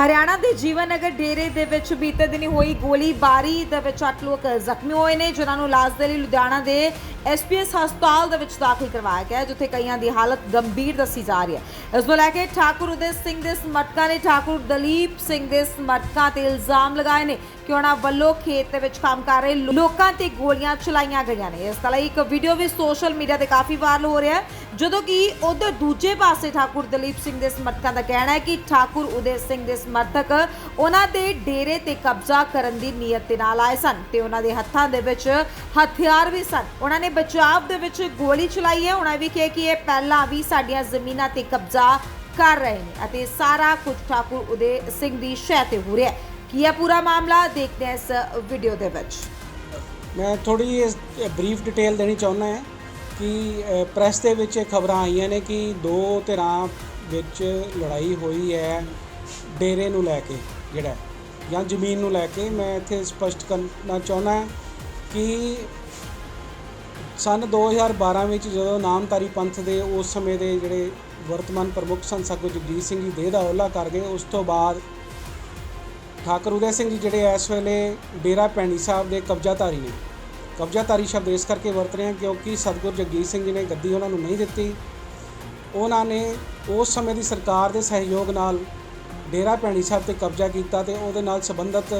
ਹਰਿਆਣਾ ਦੇ ਜੀਵਨ ਨਗਰ ਡੇਰੇ ਦੇ ਵਿੱਚ ਬੀਤੇ ਦਿਨੀ ਹੋਈ ਗੋਲੀਬਾਰੀ ਦੇ ਵਿੱਚ ਅੱਠ ਲੋਕ ਜ਼ਖਮੀ ਹੋਏ ਨੇ, ਜਿਨ੍ਹਾਂ ਨੂੰ ਇਲਾਜ ਦੇ ਲਈ ਲੁਧਿਆਣਾ ਦੇ ਐਸਪੀਐਸ ਹਸਪਤਾਲ ਦੇ ਵਿੱਚ ਦਾਖਲ ਕਰਵਾਇਆ ਗਿਆ ਜਿੱਥੇ ਕਈਆਂ ਦੀ ਹਾਲਤ ਗੰਭੀਰ ਦੱਸੀ ਜਾ ਰਹੀ ਹੈ। ਇਸ ਨੂੰ ਲੈ ਕੇ ਠਾਕੁਰ ਉਦੈ ਸਿੰਘ ਦੇ ਸਮਰਥਕਾਂ ਨੇ ਠਾਕੁਰ ਦਲੀਪ ਸਿੰਘ ਦੇ ਸਮਰਥਕਾਂ ਤੇ ਇਲਜ਼ਾਮ ਲਗਾਏ ਨੇ ਕਿ ਉਹਨਾਂ ਵੱਲੋਂ ਖੇਤ ਦੇ ਵਿੱਚ ਕੰਮ ਕਰ ਰਹੇ ਲੋਕਾਂ ਤੇ ਗੋਲੀਆਂ ਚਲਾਈਆਂ ਗਈਆਂ ਨੇ। ਇਸ ਤਰ੍ਹਾਂ ਇੱਕ ਵੀਡੀਓ ਵੀ ਸੋਸ਼ਲ ਮੀਡੀਆ ਤੇ ਕਾਫੀ ਵਾਇਰਲ ਹੋ ਰਿਹਾ ਹੈ। ਜਦੋਂ ਕਿ ਉਧਰ ਦੂਜੇ ਪਾਸੇ ਠਾਕੁਰ ਦਲੀਪ ਸਿੰਘ ਦੇ ਸਮਰਥਕਾਂ ਦਾ ਕਹਿਣਾ ਹੈ ਕਿ ਠਾਕੁਰ ਉਦੈ ਸਿੰਘ ਦੇ ਸਮਰਥਕ ਉਹਨਾਂ ਦੇ ਡੇਰੇ ਤੇ ਕਬਜ਼ਾ ਕਰਨ ਦੀ ਨੀਅਤ ਦੇ ਨਾਲ ਆਏ ਸਨ ਤੇ ਉਹਨਾਂ ਦੇ ਹੱਥਾਂ ਦੇ ਵਿੱਚ ਹਥਿਆਰ ਵੀ ਸਨ। ਉਹਨਾਂ ਨੇ ਬਚਾਵ ਦੇ ਵਿੱਚ ਗੋਲੀ ਚਲਾਈ ਹੈ। ਉਹਨਾਂ ਵੀ ਕਿਹਾ ਕਿ ਇਹ ਪਹਿਲਾਂ ਵੀ ਸਾਡੀਆਂ ਜ਼ਮੀਨਾਂ ਤੇ ਕਬਜ਼ਾ ਕਰ ਰਹੇ ਨੇ ਅਤੇ ਸਾਰਾ ਕੁਝ ਠਾਕੁਰ ਉਦੈ ਸਿੰਘ ਦੀ ਸ਼ਹਿ ਤੇ ਹੋ ਰਿਹਾ ਹੈ। ਕੀ ਹੈ ਪੂਰਾ ਮਾਮਲਾ ਦੇਖਦੇ ਹਾਂ ਇਸ ਵੀਡੀਓ ਦੇ ਵਿੱਚ। ਮੈਂ ਥੋੜੀ ਇਸ ਬਰੀਫ ਡਿਟੇਲ ਦੇਣੀ ਚਾਹੁੰਦਾ ਹਾਂ। ਕਿ ਪ੍ਰੈਸ ਦੇ ਵਿੱਚ ਖਬਰਾਂ ਆਈਆਂ ਨੇ ਕਿ ਦੋ ਧਿਰਾਂ ਵਿੱਚ ਲੜਾਈ ਹੋਈ ਹੈ, ਡੇਰੇ ਨੂੰ ਲੈ ਕੇ ਜਿਹੜਾ, ਜਾਂ ਜ਼ਮੀਨ ਨੂੰ ਲੈ ਕੇ। ਮੈਂ ਇੱਥੇ ਸਪਸ਼ਟ ਕਰਨਾ ਚਾਹੁੰਦਾ ਹਾਂ ਕਿ ਸਨ 2012 ਵਿੱਚ ਜਦੋਂ ਨਾਮਧਾਰੀ ਪੰਥ ਦੇ ਉਸ ਸਮੇਂ ਦੇ ਜਿਹੜੇ ਵਰਤਮਾਨ ਪ੍ਰਮੁੱਖ ਸਨ ਸਾਗੂ ਜਗਜੀਤ ਸਿੰਘ ਜੀ ਦੇਹ ਦਾ ਔਲਾ ਕਰ ਗਏ, ਉਸ ਤੋਂ ਬਾਅਦ ਠਾਕੁਰ ਉਦੈ ਸਿੰਘ ਜੀ ਜਿਹੜੇ ਇਸ ਵੇਲੇ ਡੇਰਾ ਪੈਣੀ ਸਾਹਿਬ ਦੇ ਕਬਜ਼ਾਧਾਰੀ ਨੇ। ਕਬਜ਼ਾਧਾਰੀ ਸ਼ਬਦ ਇਸ ਕਰਕੇ ਵਰਤ ਰਹੇ ਹਾਂ ਕਿਉਂਕਿ ਸਤਿਗੁਰ ਜਗਜੀਤ ਸਿੰਘ ਜੀ ਨੇ ਗੱਦੀ ਉਹਨਾਂ ਨੂੰ ਨਹੀਂ ਦਿੱਤੀ। ਉਹਨਾਂ ਨੇ ਉਸ ਸਮੇਂ ਦੀ ਸਰਕਾਰ ਦੇ ਸਹਿਯੋਗ ਨਾਲ ਡੇਰਾ ਭੈਣੀ ਸਾਹਿਬ ਤੇ ਕਬਜ਼ਾ ਕੀਤਾ ਤੇ ਉਹਦੇ ਨਾਲ ਸੰਬੰਧਿਤ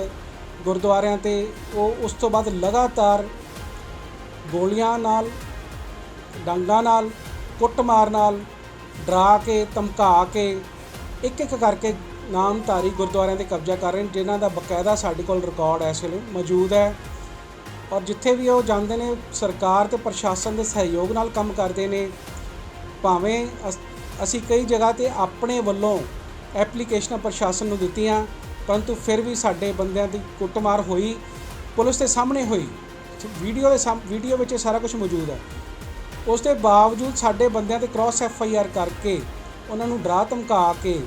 ਗੁਰਦੁਆਰਿਆਂ ਤੇ ਉਹ ਉਸ ਤੋਂ ਬਾਅਦ ਲਗਾਤਾਰ ਗੋਲੀਆਂ ਨਾਲ, ਡਾਂਗਾਂ ਨਾਲ, ਕੁੱਟਮਾਰ ਨਾਲ ਡਰਾ ਕੇ, ਧਮਕਾ ਕੇ ਇੱਕ ਇੱਕ ਕਰਕੇ ਨਾਮਧਾਰੀ ਗੁਰਦੁਆਰਿਆਂ ਤੇ ਕਬਜ਼ਾ ਕਰ ਰਹੇ ਨੇ, ਜਿਨ੍ਹਾਂ ਦਾ ਬਕਾਇਦਾ ਸਾਡੇ ਕੋਲ ਰਿਕਾਰਡ ਇਸ ਵੇਲੇ ਮੌਜੂਦ ਹੈ। ਔਰ ਜਿੱਥੇ ਵੀ ਉਹ ਜਾਂਦੇ ਨੇ, ਸਰਕਾਰ ਤੇ ਪ੍ਰਸ਼ਾਸਨ ਦੇ ਸਹਿਯੋਗ ਨਾਲ ਕੰਮ ਕਰਦੇ ਨੇ, ਭਾਵੇਂ ਅਸ- ਅਸੀਂ ਕਈ ਜਗ੍ਹਾ ਤੇ ਆਪਣੇ ਵੱਲੋਂ ਐਪਲੀਕੇਸ਼ਨਾਂ ਪ੍ਰਸ਼ਾਸਨ ਨੂੰ ਦਿੱਤੀਆਂ, ਪਰੰਤੂ ਫਿਰ ਵੀ ਸਾਡੇ ਬੰਦਿਆਂ ਦੀ ਕੁੱਟਮਾਰ ਹੋਈ, ਪੁਲਿਸ ਦੇ ਸਾਹਮਣੇ ਹੋਈ। ਵੀਡੀਓ ਦੇ ਸਾਹਮ- ਵੀਡੀਓ ਵਿੱਚ ਇਹ ਸਾਰਾ ਕੁਝ ਮੌਜੂਦ ਹੈ। ਉਸ ਦੇ ਬਾਵਜੂਦ ਸਾਡੇ ਬੰਦਿਆਂ ਤੇ ਕ੍ਰਾਸ ਐਫ ਆਈ ਆਰ ਕਰਕੇ ਉਹਨਾਂ ਨੂੰ ਡਰਾ ਧਮਕਾ ਕੇ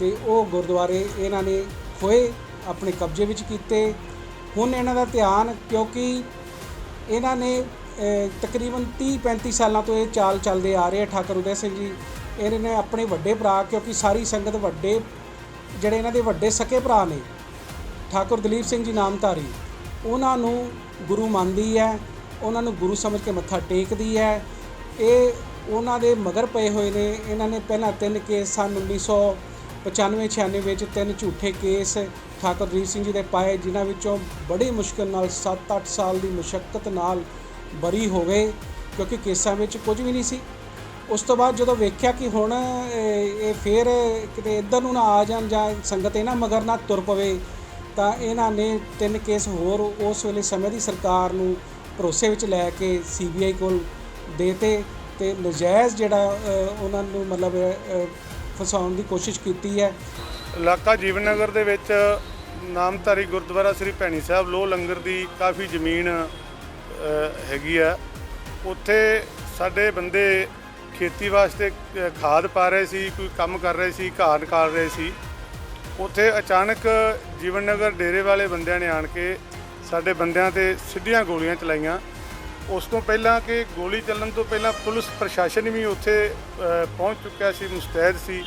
ਤੇ ਉਹ ਗੁਰਦੁਆਰੇ ਇਹਨਾਂ ਨੇ ਖੋਏ ਆਪਣੇ ਕਬਜ਼ੇ ਵਿੱਚ ਕੀਤੇ ਹੁਣ ਇਹਨਾਂ ਦਾ ਧਿਆਨ ਕਿਉਂਕਿ ਇਹਨਾਂ ਨੇ ਤਕਰੀਬਨ 30 35 ਸਾਲਾਂ ਤੋਂ ਇਹ ਚਾਲ ਚੱਲਦੇ ਆ ਰਹੇ ਆ। ਠਾਕੁਰ ਉਦੈ ਸਿੰਘ ਜੀ, ਇਹਨਾਂ ਨੇ ਆਪਣੇ ਵੱਡੇ ਭਰਾ ਕਿਉਂਕਿ ਸਾਰੀ ਸੰਗਤ ਵੱਡੇ, ਜਿਹੜੇ ਇਹਨਾਂ ਦੇ ਵੱਡੇ ਸਕੇ ਭਰਾ ਨੇ, ਠਾਕੁਰ ਦਲੀਪ ਸਿੰਘ ਜੀ ਨਾਮਧਾਰੀ, ਉਹਨਾਂ ਨੂੰ ਗੁਰੂ ਮੰਨਦੀ ਹੈ, ਉਹਨਾਂ ਨੂੰ ਗੁਰੂ ਸਮਝ ਕੇ ਮੱਥਾ ਟੇਕਦੀ ਹੈ। ਇਹ ਉਹਨਾਂ ਦੇ ਮਗਰ ਪਏ ਹੋਏ ਨੇ। ਇਹਨਾਂ ਨੇ ਪਹਿਲਾਂ ਤਿੰਨ ਕੇਸ, ਸਨ 1995 96 ਵਿੱਚ ਤਿੰਨ ਝੂਠੇ ਕੇਸ ਠਾਕੁਰਜੀਤ ਸਿੰਘ ਜੀ ਦੇ ਪਾਏ, ਜਿਨ੍ਹਾਂ ਵਿੱਚੋਂ ਬੜੀ ਮੁਸ਼ਕਲ ਨਾਲ 7-8 ਸਾਲ ਦੀ ਮੁਸ਼ਕਲ ਨਾਲ ਬਰੀ ਹੋ ਗਏ, ਕਿਉਂਕਿ ਕੇਸਾਂ ਵਿੱਚ ਕੁਝ ਵੀ ਨਹੀਂ ਸੀ। ਉਸ ਤੋਂ ਬਾਅਦ ਜਦੋਂ ਵੇਖਿਆ ਕਿ ਹੁਣ ਇਹ ਇਹ ਫੇਰ ਕਿਤੇ ਇੱਧਰ ਨੂੰ ਨਾ ਆ ਜਾਣ ਜਾਂ ਸੰਗਤ ਇਹਨਾਂ ਮਗਰ ਨਾ ਤੁਰ ਪਵੇ, ਤਾਂ ਇਹਨਾਂ ਨੇ ਤਿੰਨ ਕੇਸ ਹੋਰ ਉਸ ਵੇਲੇ ਸਮੇਂ ਦੀ ਸਰਕਾਰ ਨੂੰ ਭਰੋਸੇ ਵਿੱਚ ਲੈ ਕੇ ਸੀਬੀਆਈ ਕੋਲ ਦੇਤੇ ਤੇ ਨਜਾਇਜ਼ ਜਿਹੜਾ ਉਹਨਾਂ ਨੂੰ ਮਤਲਬ ਫਸਾਉਣ ਦੀ ਕੋਸ਼ਿਸ਼ ਕੀਤੀ ਹੈ। ਇਲਾਕਾ ਜੀਵਨ ਨਗਰ ਦੇ ਵਿੱਚ ਨਾਮਧਾਰੀ ਗੁਰਦੁਆਰਾ ਸ੍ਰੀ ਭੈਣੀ ਸਾਹਿਬ ਲੋ ਲੰਗਰ ਦੀ ਕਾਫੀ ਜ਼ਮੀਨ ਹੈਗੀ ਆ। ਉੱਥੇ ਸਾਡੇ ਬੰਦੇ ਖੇਤੀ ਵਾਸਤੇ ਖਾਦ ਪਾ ਰਹੇ ਸੀ, ਕੋਈ ਕੰਮ ਕਰ ਰਹੇ ਸੀ, ਘਾਹ ਨਿਕਾਲ ਰਹੇ ਸੀ। ਉੱਥੇ ਅਚਾਨਕ ਜੀਵਨ ਨਗਰ ਡੇਰੇ ਵਾਲੇ ਬੰਦਿਆਂ ਨੇ ਆਣ ਕੇ ਸਾਡੇ ਬੰਦਿਆਂ ਤੇ ਸਿੱਧੀਆਂ ਗੋਲੀਆਂ ਚਲਾਈਆਂ। ਉਸ ਤੋਂ ਪਹਿਲਾਂ ਕਿ ਗੋਲੀ ਚੱਲਣ ਤੋਂ ਪਹਿਲਾਂ ਪੁਲਿਸ ਪ੍ਰਸ਼ਾਸਨ ਵੀ ਉੱਥੇ ਪਹੁੰਚ ਚੁੱਕਿਆ ਸੀ, ਮੁਸਤੈਦ ਸੀ।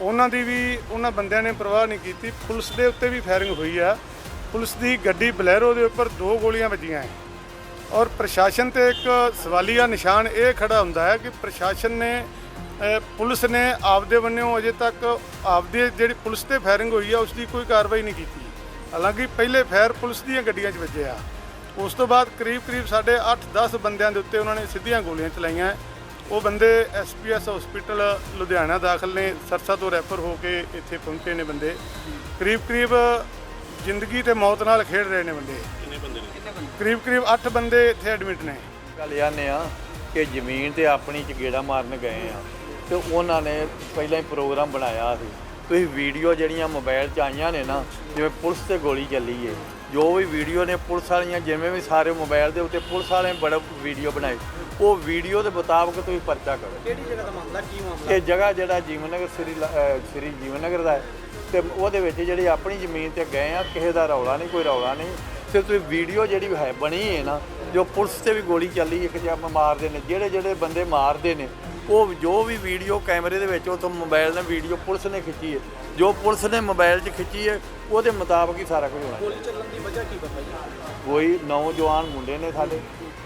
ਉਹਨਾਂ ਦੀ ਵੀ, ਉਹਨਾਂ ਬੰਦਿਆਂ ਨੇ ਪਰਵਾਹ ਨਹੀਂ ਕੀਤੀ। ਪੁਲਿਸ ਦੇ ਉੱਤੇ ਵੀ ਫਾਇਰਿੰਗ ਹੋਈ ਆ। ਪੁਲਿਸ ਦੀ ਗੱਡੀ ਬਲੈਰੋ ਦੇ ਉੱਪਰ ਦੋ ਗੋਲੀਆਂ ਵੱਜੀਆਂ ਹੈ ਔਰ ਪ੍ਰਸ਼ਾਸਨ ਤੇ ਇੱਕ ਸਵਾਲੀਆ ਨਿਸ਼ਾਨ ਇਹ ਖੜਾ ਹੁੰਦਾ ਹੈ ਕਿ ਪ੍ਰਸ਼ਾਸਨ ਨੇ ਪੁਲਿਸ ਨੇ ਆਪਦੇ ਬੰਨਿਓ ਅਜੇ ਤੱਕ ਆਪਦੀ ਜਿਹੜੀ ਪੁਲਿਸ ਤੇ ਫਾਇਰਿੰਗ ਹੋਈ ਆ ਉਸ ਦੀ ਕੋਈ ਕਾਰਵਾਈ ਨਹੀਂ ਕੀਤੀ। ਹਾਲਾਂਕਿ ਪਹਿਲੇ ਫਾਇਰ ਪੁਲਿਸ ਦੀਆਂ ਗੱਡੀਆਂ 'ਚ ਵੱਜੇ ਆ। ਉਸ ਤੋਂ ਬਾਅਦ ਕਰੀਬ ਕਰੀਬ ਸਾਡੇ 8-10 ਬੰਦਿਆਂ ਦੇ ਉੱਤੇ ਉਹਨਾਂ ਨੇ ਸਿੱਧੀਆਂ ਗੋਲੀਆਂ ਚਲਾਈਆਂ। ਉਹ ਬੰਦੇ ਐਸਪੀਐਸ ਹਸਪੀਟਲ ਲੁਧਿਆਣਾ ਦਾਖਲ ਨੇ ਸਰਸਾ ਤੋਂ ਰੈਫਰ ਹੋ ਕੇ ਇੱਥੇ ਪਹੁੰਚੇ ਨੇ ਬੰਦੇ। ਕਰੀਬ ਕਰੀਬ ਜ਼ਿੰਦਗੀ ਤੇ ਮੌਤ ਨਾਲ ਖੇਡ ਰਹੇ ਨੇ ਬੰਦੇ। ਕਿੰਨੇ ਬੰਦੇ ਨੇ? ਕਰੀਬ ਕਰੀਬ 8 ਬੰਦੇ ਇੱਥੇ ਐਡਮਿਟ ਨੇ। ਗੱਲ ਜਾਂਦੇ ਆ ਕਿ ਜ਼ਮੀਨ ਤੇ ਆਪਣੀ ਚ ਗੇੜਾ ਮਾਰਨ ਗਏ ਆ ਤੇ ਉਹਨਾਂ ਨੇ ਪਹਿਲਾਂ ਹੀ ਪ੍ਰੋਗਰਾਮ ਬਣਾਇਆ ਸੀ। ਤੁਸੀਂ ਵੀਡੀਓ ਜਿਹੜੀਆਂ ਮੋਬਾਈਲ 'ਚ ਆਈਆਂ ਨੇ ਨਾ ਜਿਵੇਂ ਪੁਲਿਸ ਤੇ ਗੋਲੀ ਚੱਲੀ ਏ ਜੋ ਵੀ ਵੀਡੀਓ ਨੇ ਪੁਲਿਸ ਵਾਲੀਆਂ ਜਿਵੇਂ ਵੀ ਸਾਰੇ ਮੋਬਾਈਲ ਦੇ ਉੱਤੇ ਪੁਲਿਸ ਵਾਲਿਆਂ ਨੇ ਬੜਾ ਵੀਡੀਓ ਬਣਾਈ ਉਹ ਵੀਡੀਓ ਦੇ ਮੁਤਾਬਕ ਤੁਸੀਂ ਪਰਚਾ ਕਰੋ। ਕਿਹੜੀ ਜਗ੍ਹਾ ਦਾ ਮਾਮਲਾ ਕੀ ਮਾਮਲਾ? ਇਹ ਜਗ੍ਹਾ ਜਿਹੜਾ ਜੀਵਨ ਨਗਰ ਸ੍ਰੀ ਸ੍ਰੀ ਜੀਵਨ ਨਗਰ ਦਾ ਹੈ। ਤੇ ਉਹਦੇ ਵਿੱਚ ਜਿਹੜੀ ਆਪਣੀ ਜ਼ਮੀਨ ਤੇ ਗਏ ਆ ਕਿਸੇ ਦਾ ਰੌਲਾ ਨਹੀਂ ਕੋਈ ਰੌਲਾ ਨਹੀਂ। ਸਿਰ ਤੁਸੀਂ ਵੀਡੀਓ ਜਿਹੜੀ ਹੈ ਬਣੀ ਹੈ ਨਾ ਜੋ ਪੁਲਿਸ ਤੇ ਵੀ ਗੋਲੀ ਚੱਲੀ ਇੱਕ ਜਿਹਾ ਮਾਰਦੇ ਨੇ ਜਿਹੜੇ ਜਿਹੜੇ ਬੰਦੇ ਮਾਰਦੇ ਨੇ ਉਹ ਜੋ ਵੀ ਵੀਡੀਓ ਕੈਮਰੇ ਦੇ ਵਿੱਚ ਉਹ ਤੋਂ ਮੋਬਾਈਲ ਨਾਲ ਵੀਡੀਓ ਪੁਲਿਸ ਨੇ ਖਿੱਚੀ ਹੈ। ਜੋ ਪੁਲਿਸ ਨੇ ਮੋਬਾਈਲ 'ਚ ਖਿੱਚੀ ਹੈ ਉਹਦੇ ਮੁਤਾਬਕ ਹੀ ਸਾਰਾ ਕੁਝ ਹੋਣਾ ਗੋਲੀ ਚੱਲਣ ਦੀ ਵਜ੍ਹਾ ਕੀ ਪਤਾ ਕੋਈ ਨੌਜਵਾਨ ਮੁੰਡੇ ਨੇ ਸਾਡੇ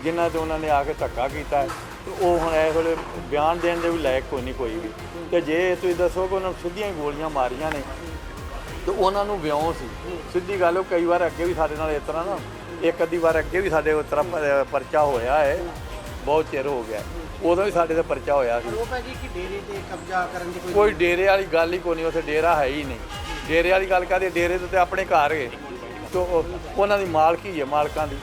ਜਿਨ੍ਹਾਂ ਤੇ ਉਹਨਾਂ ਨੇ ਆ ਕੇ ਧੱਕਾ ਕੀਤਾ ਹੈ, ਤੇ ਉਹ ਹੁਣ ਇਸ ਵੇਲੇ ਬਿਆਨ ਦੇਣ ਦੇ ਵੀ ਲਾਇਕ ਕੋਈ ਨਹੀਂ ਕੋਈ ਵੀ। ਤੇ ਜੇ ਤੁਸੀਂ ਦੱਸੋ ਕਿ ਉਹਨਾਂ ਨੂੰ ਸਿੱਧੀਆਂ ਹੀ ਗੋਲੀਆਂ ਮਾਰੀਆਂ ਨੇ ਤੇ ਉਹਨਾਂ ਨੂੰ ਵਿਉਂ ਸੀ। ਸਿੱਧੀ ਗੱਲ ਉਹ ਕਈ ਵਾਰ ਅੱਗੇ ਵੀ ਸਾਡੇ ਨਾਲ ਇਸ ਤਰ੍ਹਾਂ ਨਾ ਇੱਕ ਅੱਧੀ ਵਾਰ ਅੱਗੇ ਵੀ ਸਾਡੇ ਉਸ ਤਰ੍ਹਾਂ ਪਰਚਾ ਹੋਇਆ ਹੈ। ਬਹੁਤ ਚਿਰ ਹੋ ਗਿਆ। ਉਦੋਂ ਵੀ ਸਾਡੇ ਤੇ ਪਰਚਾ ਹੋਇਆ ਸੀ। ਉਹ ਪੈ ਗਈ ਕਿ ਡੇਰੇ ਤੇ ਕਬਜ਼ਾ ਕਰਨ ਦੀ ਕੋਈ ਕੋਈ ਡੇਰੇ ਵਾਲੀ ਗੱਲ ਹੀ ਕੋਈ ਨਹੀਂ ਉੱਥੇ ਡੇਰਾ ਹੈ ਹੀ ਨਹੀਂ। ਡੇਰੇ ਵਾਲੀ ਗੱਲ ਕਰਦੇ ਡੇਰੇ ਤੇ ਤਾਂ ਆਪਣੇ ਘਰ ਗਏ ਤੇ ਉਹ- ਉਹਨਾਂ ਦੀ ਮਾਲਕੀ ਹੈ ਮਾਲਕਾਂ ਦੀ।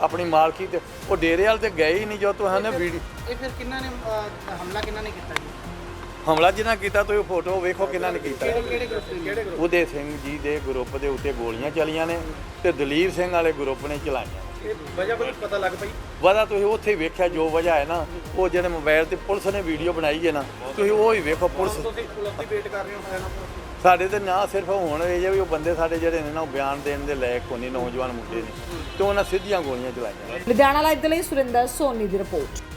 ਆਪਣੀ ਮਾਲਕੀ ਤੇ ਉਹ ਡੇਰੇ ਵਾਲ ਤੇ ਗਏ ਹੀ ਨਹੀਂ ਜੋ ਤੁਹਾਨੂੰ ਵੀਡੀਓ ਇਹ ਫਿਰ ਕਿੰਨਾ ਨੇ ਅਹ, ਹਮਲਾ ਕਿੰਨਾ ਨੇ ਕੀਤਾ ਜੀ? ਹਮਲਾ ਜਿਹਨਾਂ ਕੀਤਾ ਤੁਸੀਂ ਫੋਟੋ ਵੇਖੋ ਕਿਹਨਾਂ ਨੇ ਕੀਤਾ। ਉਦੇ ਸਿੰਘ ਜੀ ਦੇ ਗਰੁੱਪ ਦੇ ਉੱਤੇ ਗੋਲੀਆਂ ਚਲੀਆਂ ਨੇ ਤੇ ਦਲੀਪ ਸਿੰਘ ਵਾਲੇ ਗਰੁੱਪ ਨੇ ਚਲਾਈਆਂ ਵਜ੍ਹਾ ਕੋਈ ਪਤਾ ਲੱਗ ਪਈ? ਵਜ੍ਹਾ ਤੁਸੀਂ ਉੱਥੇ ਹੀ ਵੇਖਿਆ ਜੋ ਵਜ੍ਹਾ ਹੈ ਨਾ ਉਹ ਜਿਹੜੇ ਮੋਬਾਈਲ ਤੇ ਪੁਲਿਸ ਨੇ ਵੀਡੀਓ ਬਣਾਈ ਹੈ ਨਾ ਤੁਸੀਂ ਉਹ ਹੀ ਵੇਖੋ ਪੁਲਿਸ। ਤੁਸੀਂ ਪੁਲਿਸ ਦੀ ਵੇਟ ਕਰ ਰਹੇ ਹੋ ਫਿਰ ਸਾਡੇ ਤੇ ਨਾ ਸਿਰਫ ਹੁਣ ਇਹ ਜੇ ਵੀ ਉਹ ਬੰਦੇ ਸਾਡੇ ਜਿਹੜੇ ਨੇ ਨਾ ਉਹ ਬਿਆਨ ਦੇਣ ਦੇ ਲਾਇਕ ਕੋਈ ਨਹੀਂ ਨੌਜਵਾਨ ਮੁੰਡੇ ਨੇ। ਤੇ ਉਹਨਾਂ ਸਿੱਧੀਆਂ ਗੋਲੀਆਂ ਚਲਾਈਆਂ ਲੁਧਿਆਣਾ ਲਾਈਵ ਦੇ ਲਈ ਸੁਰਿੰਦਰ ਸੋਨੀ ਦੀ ਰਿਪੋਰਟ।